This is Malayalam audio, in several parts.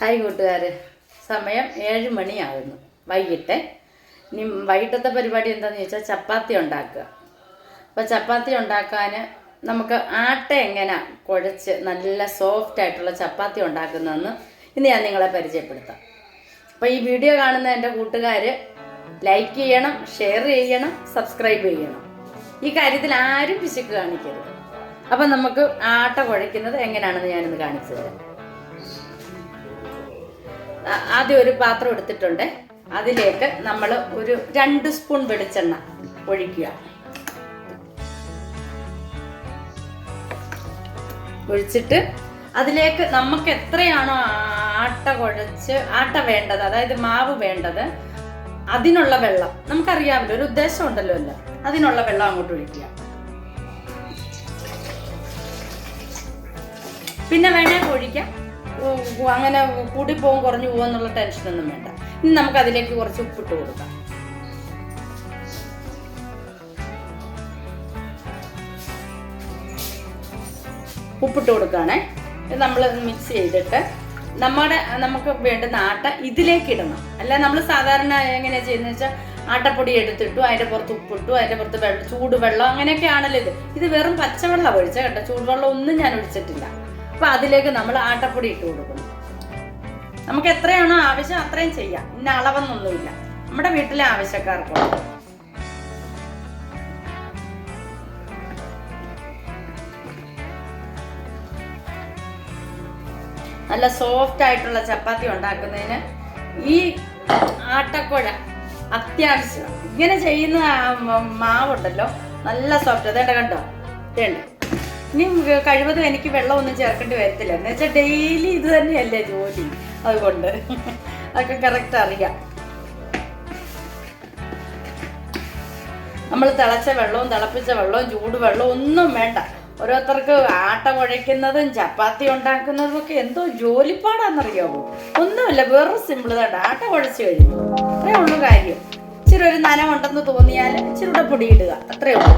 ഹായ് കൂട്ടുകാർ സമയം ഏഴ് മണിയാകുന്നു വൈകിട്ട്. ഇനി വൈകിട്ടത്തെ പരിപാടി എന്താണെന്ന് ചോദിച്ചാൽ ചപ്പാത്തി ഉണ്ടാക്കുക. അപ്പോൾ ചപ്പാത്തി ഉണ്ടാക്കാൻ നമുക്ക് ആട്ട എങ്ങനെ കുഴച്ച് നല്ല സോഫ്റ്റ് ആയിട്ടുള്ള ചപ്പാത്തി ഉണ്ടാക്കുന്നതെന്ന് ഇന്ന് ഞാൻ നിങ്ങളെ പരിചയപ്പെടുത്താം. അപ്പോൾ ഈ വീഡിയോ കാണുന്ന എന്റെ കൂട്ടുകാർ ലൈക്ക് ചെയ്യണം ഷെയർ ചെയ്യണം സബ്സ്ക്രൈബ് ചെയ്യണം. ഈ കാര്യത്തിൽ ആരും പിശുക്ക് കാണിക്കരുത്. അപ്പം നമുക്ക് ആട്ട കുഴയ്ക്കുന്നത് എങ്ങനെയാണെന്ന് ഞാനിന്ന് കാണിച്ചു തരാം. ആദ്യം ഒരു പാത്രം എടുത്തിട്ടുണ്ട്. അതിലേക്ക് നമ്മൾ ഒരു രണ്ട് സ്പൂൺ വെളിച്ചെണ്ണ ഒഴിക്കുക. ഒഴിച്ചിട്ട് അതിലേക്ക് നമുക്ക് എത്രയാണോ ആട്ട കുഴച്ച് ആട്ട വേണ്ടത് അതായത് മാവ് വേണ്ടത് അതിനുള്ള വെള്ളം നമുക്കറിയാമല്ലോ ഒരു ഉദ്ദേശം ഉണ്ടല്ലോ അല്ല അതിനുള്ള വെള്ളം അങ്ങോട്ട് ഒഴിക്കുക. പിന്നെ വേണേ ഒഴിക്കാം. അങ്ങനെ പോകും കുറഞ്ഞു പോകും എന്നുള്ള ടെൻഷനൊന്നും വേണ്ട. ഇനി നമുക്ക് അതിലേക്ക് കുറച്ച് ഉപ്പിട്ട് കൊടുക്കാം. ഉപ്പിട്ട് കൊടുക്കുകയാണേ. ഇത് നമ്മൾ മിക്സ് ചെയ്തിട്ട് നമ്മുടെ നമുക്ക് വേണ്ടുന്ന ആട്ട ഇതിലേക്ക് ഇടണം. അല്ല നമ്മൾ സാധാരണ എങ്ങനെയാണ് ചെയ്യുന്നത് വെച്ചാൽ ആട്ടപ്പൊടി എടുത്തിട്ടു അതിന്റെ പുറത്ത് ഉപ്പിട്ടു അതിന്റെ പുറത്ത് വെള്ളം ചൂടുവെള്ളം അങ്ങനെയൊക്കെ ആണല്ലോ ഇത്. ഇത് വെറും പച്ചവെള്ളം ഒഴിച്ച കേട്ടോ. ചൂടുവെള്ളം ഒന്നും ഞാൻ ഒഴിച്ചിട്ടില്ല. അപ്പം അതിലേക്ക് നമ്മൾ ആട്ടപ്പൊടി ഇട്ട് കൊടുക്കുന്നു. നമുക്ക് എത്രയാണോ ആവശ്യം അത്രയും ചെയ്യാം. ഇന്ന അളവെന്നൊന്നുമില്ല നമ്മുടെ വീട്ടിലെ ആവശ്യക്കാർക്കുള്ള നല്ല സോഫ്റ്റ് ആയിട്ടുള്ള ചപ്പാത്തി ഉണ്ടാക്കുന്നതിന് ഈ ആട്ടക്കുഴ അത്യാവശ്യം. ഇങ്ങനെ ചെയ്യുന്ന മാവുണ്ടല്ലോ. നല്ല സോഫ്റ്റ് അതേണ്ട കണ്ടോ? ഇതേണ്ട. ഇനി കഴിവതും എനിക്ക് വെള്ളമൊന്നും ചേർക്കേണ്ടി വരത്തില്ല. എന്ന് വെച്ചാൽ ഡെയിലി ഇത് തന്നെയല്ലേ ജോലി. അതുകൊണ്ട് അതൊക്കെ കറക്റ്റ് അറിയാം. നമ്മൾ തിളച്ച വെള്ളവും തിളപ്പിച്ച വെള്ളവും ചൂടുവെള്ളവും ഒന്നും വേണ്ട. ഓരോരുത്തർക്ക് ആട്ട കുഴയ്ക്കുന്നതും ചപ്പാത്തി ഉണ്ടാക്കുന്നതും ഒക്കെ എന്തോ ജോലിപ്പാടാന്നറിയാമോ ഒന്നുമില്ല വെറും സിമ്പിൾ തന്നെ ആട്ട കുഴച്ച് കഴിഞ്ഞു. അത്രേ ഉള്ളൂ കാര്യം. ഇച്ചിരി ഒരു നനമുണ്ടെന്ന് തോന്നിയാൽ ഇച്ചിരി കൂടെ പൊടിയിടുക. അത്രേ ഉള്ളൂ.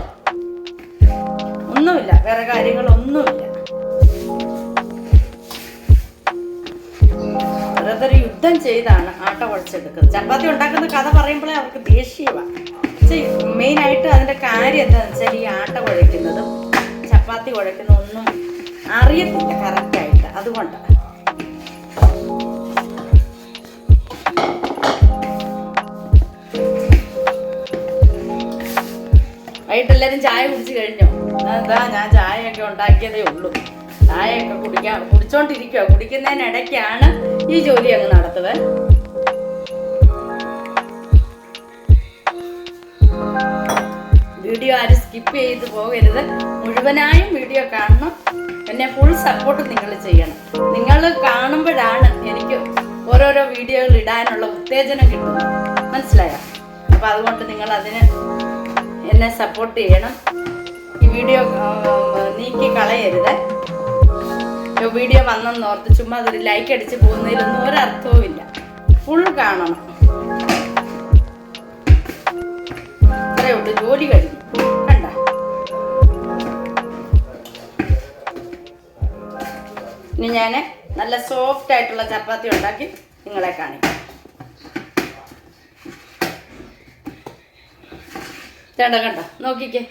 ഒന്നുമില്ല വേറെ കാര്യങ്ങളൊന്നുമില്ല. ഓരോരുത്തർ യുദ്ധം ചെയ്താണ് ആട്ട കുഴച്ചെടുക്കുന്നത് ചപ്പാത്തി ഉണ്ടാക്കുന്ന കഥ പറയുമ്പോഴേ അവർക്ക് ദേഷ്യമാണ് മെയിനായിട്ട് അതിന്റെ കാര്യം എന്താണെന്ന് വെച്ചാൽ ഈ ആട്ട കുഴയ്ക്കുന്നതും ചപ്പാത്തി കുഴയ്ക്കുന്നതും ഒന്നും അറിയത്തില്ല കറക്റ്റായിട്ട് അതുകൊണ്ടാണ് വൈകിട്ട് എല്ലാവരും ചായ കുടിച്ച് കഴിഞ്ഞോ? എന്താ ഞാൻ ചായയൊക്കെ ഉണ്ടാക്കിയതേ ഉള്ളൂ. ചായയൊക്കെ കുടിക്കാൻ കുടിച്ചോണ്ടിരിക്കുക കുടിക്കുന്നതിനിടയ്ക്കാണ് ഈ ജോലി അങ്ങ് നടത്തുക വീഡിയോ ആരും സ്കിപ്പ് ചെയ്ത് പോകരുത്. മുഴുവനായും വീഡിയോ കാണണം. എന്നെ ഫുൾ സപ്പോർട്ട് നിങ്ങൾ ചെയ്യണം. നിങ്ങൾ കാണുമ്പോഴാണ് എനിക്ക് ഓരോരോ വീഡിയോകൾ ഇടാനുള്ള ഉത്തേജനം കിട്ടുന്നത്. മനസ്സിലായോ? അപ്പം അതുകൊണ്ട് നിങ്ങൾ അതിന് എന്നെ സപ്പോർട്ട് ചെയ്യണം. ഈ വീഡിയോ നീക്കി കളയരുത്. വീഡിയോ വന്നെന്ന് ഓർത്ത് ചുമ്മാ അതൊരു ലൈക്ക് അടിച്ച് പോകുന്നതിലൊന്നും ഒരർത്ഥവും ഇല്ല. ഫുൾ കാണണം. അത്രേ ഉള്ളൂ. ജോലി കഴിഞ്ഞു. കണ്ട? ഇനി ഞാൻ നല്ല സോഫ്റ്റ് ആയിട്ടുള്ള ചപ്പാത്തി ഉണ്ടാക്കി നിങ്ങളെ കാണിക്കാം. ചേട്ടാ കണ്ടോ? നോക്കിക്കേ.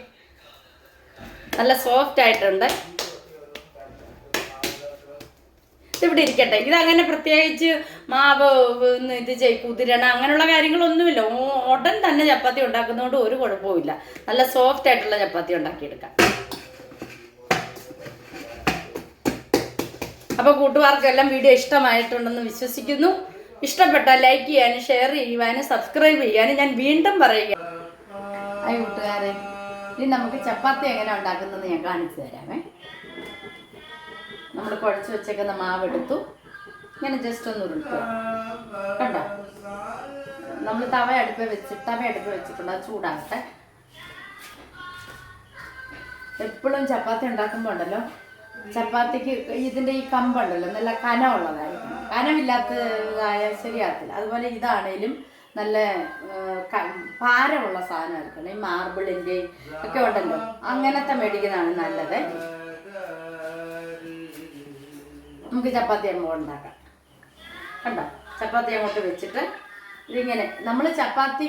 നല്ല സോഫ്റ്റ് ആയിട്ടുണ്ട്. ഇവിടെ ഇരിക്കട്ടെ. ഇത് അങ്ങനെ പ്രത്യേകിച്ച് മാവ് ഇത് ചെയ് കുതിരണ അങ്ങനെയുള്ള കാര്യങ്ങളൊന്നുമില്ല. ഉടൻ തന്നെ ചപ്പാത്തി ഉണ്ടാക്കുന്നതുകൊണ്ട് ഒരു കുഴപ്പവുമില്ല. നല്ല സോഫ്റ്റ് ആയിട്ടുള്ള ചപ്പാത്തി ഉണ്ടാക്കിയെടുക്കാം. അപ്പോൾ കൂട്ടുകാർക്കെല്ലാം വീഡിയോ ഇഷ്ടമായിട്ടുണ്ടെന്ന് വിശ്വസിക്കുന്നു. ഇഷ്ടപ്പെട്ടാൽ ലൈക്ക് ചെയ്യാനും ഷെയർ ചെയ്യുവാനും സബ്സ്ക്രൈബ് ചെയ്യാനും ഞാൻ വീണ്ടും പറയുക. ഹായ് കൂട്ടുകാരെ ഇനി നമുക്ക് ചപ്പാത്തി എങ്ങനെ ഉണ്ടാക്കുന്നത് ഞാൻ കാണിച്ചു തരാമേ. നമ്മൾ കുഴച്ച് വെച്ചേക്കുന്ന മാവ് എടുത്തു. ഇങ്ങനെ ജസ്റ്റ് ഒന്ന് ഉരുട്ടു. കണ്ടോ? നമ്മൾ തവ അടുപ്പ് വെച്ച് തവ അടുപ്പ് വെച്ചിട്ടുണ്ട് അത് ചൂടാകട്ടെ. എപ്പോഴും ചപ്പാത്തി ഉണ്ടാക്കുമ്പോൾ ഉണ്ടല്ലോ ചപ്പാത്തിക്ക് ഇതിന്റെ ഈ കമ്പുണ്ടല്ലോ നല്ല കനമുള്ളതായിരിക്കണം. കനമില്ലാത്തതായാൽ ശരിയാകത്തില്ല. അതുപോലെ ഇതാണേലും നല്ല ഭാരമുള്ള സാധനം സാധനമായിരിക്കണം ഈ മാർബിളിന്റെ ഒക്കെ ഉണ്ടല്ലോ. അങ്ങനത്തെ മേടിക്കുന്നതാണ് നല്ലത്. നമുക്ക് ചപ്പാത്തി അമ്മ ഉണ്ടാക്കാം. കണ്ടോ? ചപ്പാത്തി അങ്ങോട്ട് വെച്ചിട്ട് ഇതിങ്ങനെ നമ്മൾ ചപ്പാത്തി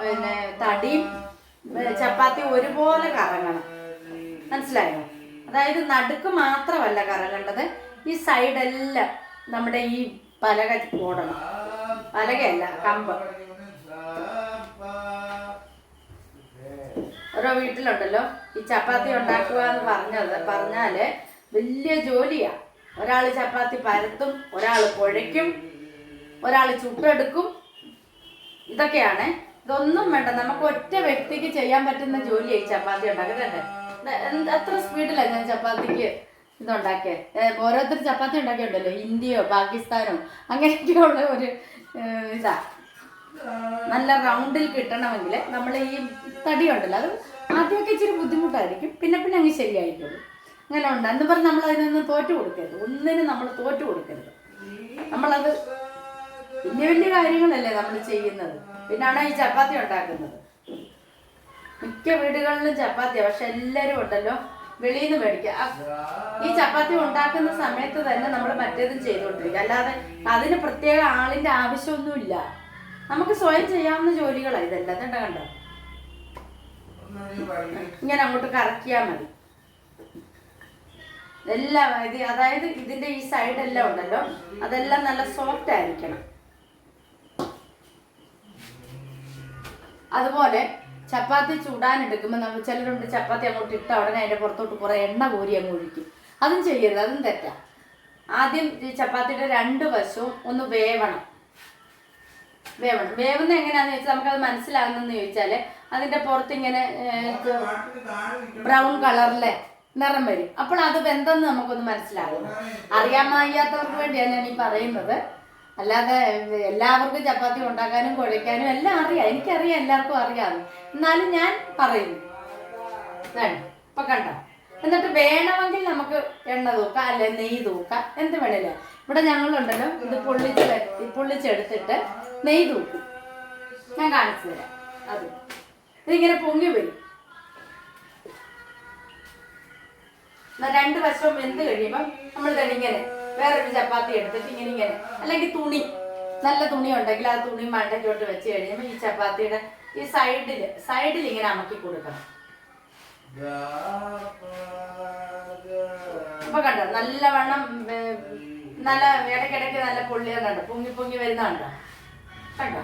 പിന്നെ തടിയും ചപ്പാത്തി ഒരുപോലെ കറങ്ങണം. മനസ്സിലായോ? അതായത് നടുക്ക് മാത്രമല്ല കറങ്ങേണ്ടത്. ഈ സൈഡെല്ലാം നമ്മുടെ ഈ പലക ഓടണം പലകയല്ല കമ്പ്. ഓരോ വീട്ടിലുണ്ടല്ലോ ഈ ചപ്പാത്തി ഉണ്ടാക്കുക എന്ന് പറഞ്ഞത് പറഞ്ഞാൽ വലിയ ജോലിയാ. ഒരാൾ ചപ്പാത്തി പരത്തും ഒരാൾ കുഴയ്ക്കും ഒരാൾ ചുട്ടെടുക്കും. ഇതൊക്കെയാണ്. ഇതൊന്നും വേണ്ട നമുക്ക് ഒറ്റ വ്യക്തിക്ക് ചെയ്യാൻ പറ്റുന്ന ജോലിയായി ചപ്പാത്തി ഉണ്ടാക്കുന്നുണ്ട് അത്ര സ്പീഡിലാണ് ഞാൻ ചപ്പാത്തിക്ക് ഇതുണ്ടാക്കിയത് ഓരോരുത്തർ ചപ്പാത്തി ഉണ്ടാക്കിയുണ്ടല്ലോ ഇന്ത്യയോ പാകിസ്ഥാനോ അങ്ങനെയൊക്കെയുള്ള ഒരു ഇതാ. നല്ല റൗണ്ടിൽ കിട്ടണമെങ്കിൽ നമ്മൾ ഈ തടി ഉണ്ടല്ലോ അത് ആദ്യമൊക്കെ ഇച്ചിരി ബുദ്ധിമുട്ടായിരിക്കും. പിന്നെ പിന്നെ അങ്ങ് ശരിയായിട്ടുള്ളൂ അങ്ങനെ ഉണ്ട്. എന്ന് പറഞ്ഞ് നമ്മൾ അതിനൊന്നും തോറ്റു കൊടുക്കരുത്. ഒന്നിനും നമ്മൾ തോറ്റു കൊടുക്കരുത്. നമ്മളത് വലിയ വലിയ കാര്യങ്ങളല്ലേ നമ്മൾ ചെയ്യുന്നത്. പിന്നാണ് ഈ ചപ്പാത്തി ഉണ്ടാക്കുന്നത്. മിക്ക വീടുകളിലും ചപ്പാത്തിയാണ് പക്ഷെ എല്ലാവരും ഉണ്ടല്ലോ വെളിയിൽ നിന്ന് മേടിക്കുക ഈ ചപ്പാത്തി ഉണ്ടാക്കുന്ന സമയത്ത് തന്നെ നമ്മൾ മറ്റേതും ചെയ്തുകൊണ്ടിരിക്കുക. അല്ലാതെ അതിന് പ്രത്യേക ആളിന്റെ ആവശ്യമൊന്നുമില്ല. നമുക്ക് സ്വയം ചെയ്യാവുന്ന ജോലികളാണ് ഇതെല്ലാം. കണ്ട കണ്ടോ? ഇങ്ങനെ അങ്ങോട്ട് കറക്കിയാൽ മതി. എല്ലാം ഇത് അതായത് ഇതിന്റെ ഈ സൈഡ് എല്ലാം ഉണ്ടല്ലോ. അതെല്ലാം നല്ല സോഫ്റ്റ് ആയിരിക്കണം. അതുപോലെ ചപ്പാത്തി ചൂടാൻ എടുക്കുമ്പോൾ നമ്മൾ ചിലരുണ്ട് ചപ്പാത്തി അങ്ങോട്ട് ഇട്ട ഉടനെ അതിന്റെ പുറത്തോട്ട് കുറേ എണ്ണ കോരി അങ്ങ് ഒഴിക്കും. അതും ചെയ്യരുത് അതും തെറ്റാ. ആദ്യം ചപ്പാത്തിയുടെ രണ്ട് വശവും ഒന്ന് വേവണം. വേവണം. വേവുന്ന എങ്ങനെയാണെന്ന് ചോദിച്ചാൽ നമുക്കത് മനസ്സിലാകുന്നെന്ന് ചോദിച്ചാൽ അതിന്റെ പുറത്ത് ഇങ്ങനെ ബ്രൗൺ കളറിലെ നിറം വരും. അപ്പോൾ അത് വെന്തെന്ന് നമുക്കൊന്ന് മനസ്സിലാകും. അറിയാൻ വയ്യാത്തവർക്ക് വേണ്ടിയാണ് ഞാൻ ഈ പറയുന്നത്. അല്ലാതെ എല്ലാവർക്കും ചപ്പാത്തി ഉണ്ടാക്കാനും കുഴയ്ക്കാനും എല്ലാം അറിയാം. എനിക്കറിയാം എല്ലാവർക്കും അറിയാം. എന്നാലും ഞാൻ പറയുന്നു ഇപ്പൊ കണ്ടോ. എന്നിട്ട് വേണമെങ്കിൽ നമുക്ക് എണ്ണ തൂക്കാം അല്ലെ നെയ്യ് തൂക്കാം. എന്ത് വേണേലും. ഇവിടെ ഞങ്ങളുണ്ടല്ലോ ഇത് പൊള്ളിച്ച് പൊള്ളിച്ചെടുത്തിട്ട് നെയ്യ് തൂക്കും. ഞാൻ കാണിച്ചു തരാം. അത്. ഇതിങ്ങനെ പൊങ്ങി വരും. രണ്ട് വശവും എന്ത് കഴിയുമ്പം നമ്മൾ ഇങ്ങനെ വേറൊരു ചപ്പാത്തി എടുത്തിട്ട് ഇങ്ങനെ ഇങ്ങനെ. അല്ലെങ്കിൽ തുണി. നല്ല തുണി ഉണ്ടെങ്കിൽ ആ തുണി മണ്ടയ്ക്കോട്ട് വെച്ച് കഴിയുമ്പോൾ ഈ ചപ്പാത്തിയുടെ ഈ സൈഡിൽ സൈഡിൽ ഇങ്ങനെ അമക്കി കൊടുക്കണം. ഇപ്പൊ കണ്ടോ? നല്ലവണ്ണം വണ്ണം നല്ല ഇടയ്ക്കിടയ്ക്ക് നല്ല പൊള്ളി കണ്ടോ? പൊങ്ങി പൊങ്ങി വരുന്ന കണ്ടോ? കണ്ടോ?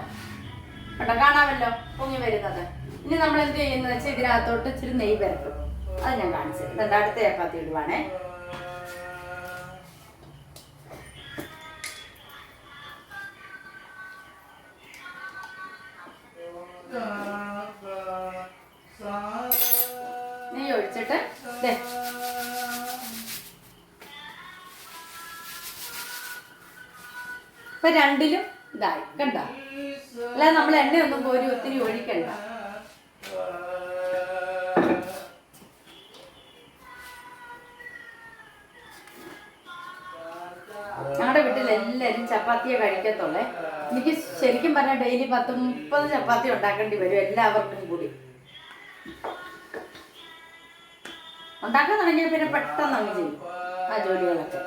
കാണാമല്ലോ? പൊങ്ങി വരുന്നത്. ഇനി നമ്മൾ എന്ത് ചെയ്യുന്നത്? വെച്ചാൽ ഇതിനകത്തോട്ട് ഇച്ചിരി നെയ്യ് പരത്തും. അത് ഞാൻ കാണിച്ചു തരാം. അടുത്ത ചപ്പാത്തി ഇടുവാണേ. ഇപ്പൊ രണ്ടിലും ഇതായി കണ്ട? അല്ലാതെ നമ്മൾ എണ്ണയൊന്നും കോരി ഒത്തിരി ഒഴിക്കണ്ട. ഞങ്ങളുടെ വീട്ടിൽ എല്ലാവരും ചപ്പാത്തിയെ കഴിക്കത്തുള്ളേ. എനിക്ക് ശരിക്കും പറഞ്ഞാൽ ഡെയിലി പത്ത് മുപ്പത് ചപ്പാത്തി ഉണ്ടാക്കേണ്ടി വരും എല്ലാവർക്കും കൂടി. ഉണ്ടാക്കാൻ തുടങ്ങിയ പിന്നെ പെട്ടെന്ന് അങ്ങ് ചെയ്യും ആ ജോലികളൊക്കെ.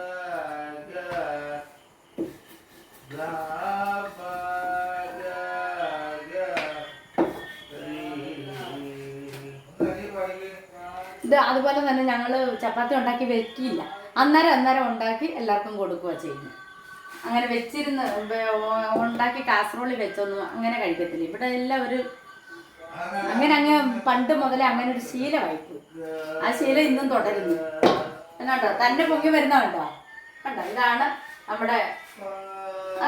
ഇത് അതുപോലെ തന്നെ ഞങ്ങൾ ചപ്പാത്തി ഉണ്ടാക്കി വെക്കില്ല അന്നേരം അന്നേരം ഉണ്ടാക്കി എല്ലാവർക്കും കൊടുക്കുക ചെയ്യുന്നു അങ്ങനെ വെച്ചിരുന്ന് ഉണ്ടാക്കി കാസറോളിൽ വെച്ചൊന്നും അങ്ങനെ കഴിക്കത്തില്ല. ഇവിടെ എല്ലാം ഒരു അങ്ങനെ അങ്ങ് പണ്ട് മുതലേ അങ്ങനെ ഒരു ശീലമായി പോയി ആ ശീലം ഇന്നും തുടരുന്നു. എന്നാട്ടോ തന്നെ പൊങ്ങി വരുന്ന കണ്ടോ? കണ്ടോ? ഇതാണ് നമ്മുടെ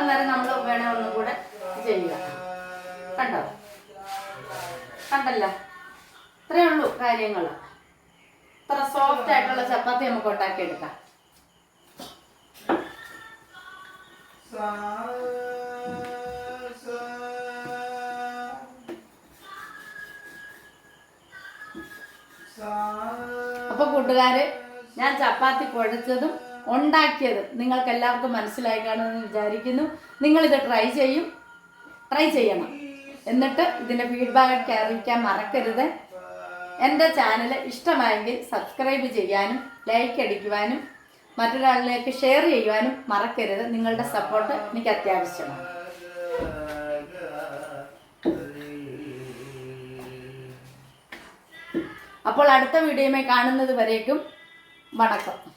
അന്നേരം നമ്മൾ വേണേ ഒന്നും കൂടെ ചെയ്യുക. കണ്ടോ? കണ്ടല്ല? ഇത്രയേ ഉള്ളൂ കാര്യങ്ങൾ ഇത്ര സോഫ്റ്റ് ആയിട്ടുള്ള ചപ്പാത്തി നമുക്ക് ഉണ്ടാക്കിയെടുക്കാം. അപ്പൊ കൂട്ടുകാര് ഞാൻ ചപ്പാത്തി കുഴച്ചതും ഉണ്ടാക്കിയതും. നിങ്ങൾക്ക് എല്ലാവർക്കും മനസ്സിലായി കാണുമെന്ന് വിചാരിക്കുന്നു. നിങ്ങളിത് ട്രൈ ചെയ്യും. ട്രൈ ചെയ്യണം. എന്നിട്ട് ഇതിന്റെ ഫീഡ്ബാക്ക് അറിയിക്കാൻ മറക്കരുത്. എന്റെ ചാനൽ ഇഷ്ടമായെങ്കിൽ സബ്സ്ക്രൈബ് ചെയ്യാനും ലൈക്ക് അടിക്കുവാനും മറ്റൊരാളിലേക്ക് ഷെയർ ചെയ്യുവാനും മറക്കരുത്. നിങ്ങളുടെ സപ്പോർട്ട് എനിക്ക് അത്യാവശ്യമാണ്. അപ്പോൾ അടുത്ത വീഡിയോയുമായി കാണുന്നത് വരേക്കും. വണക്കം.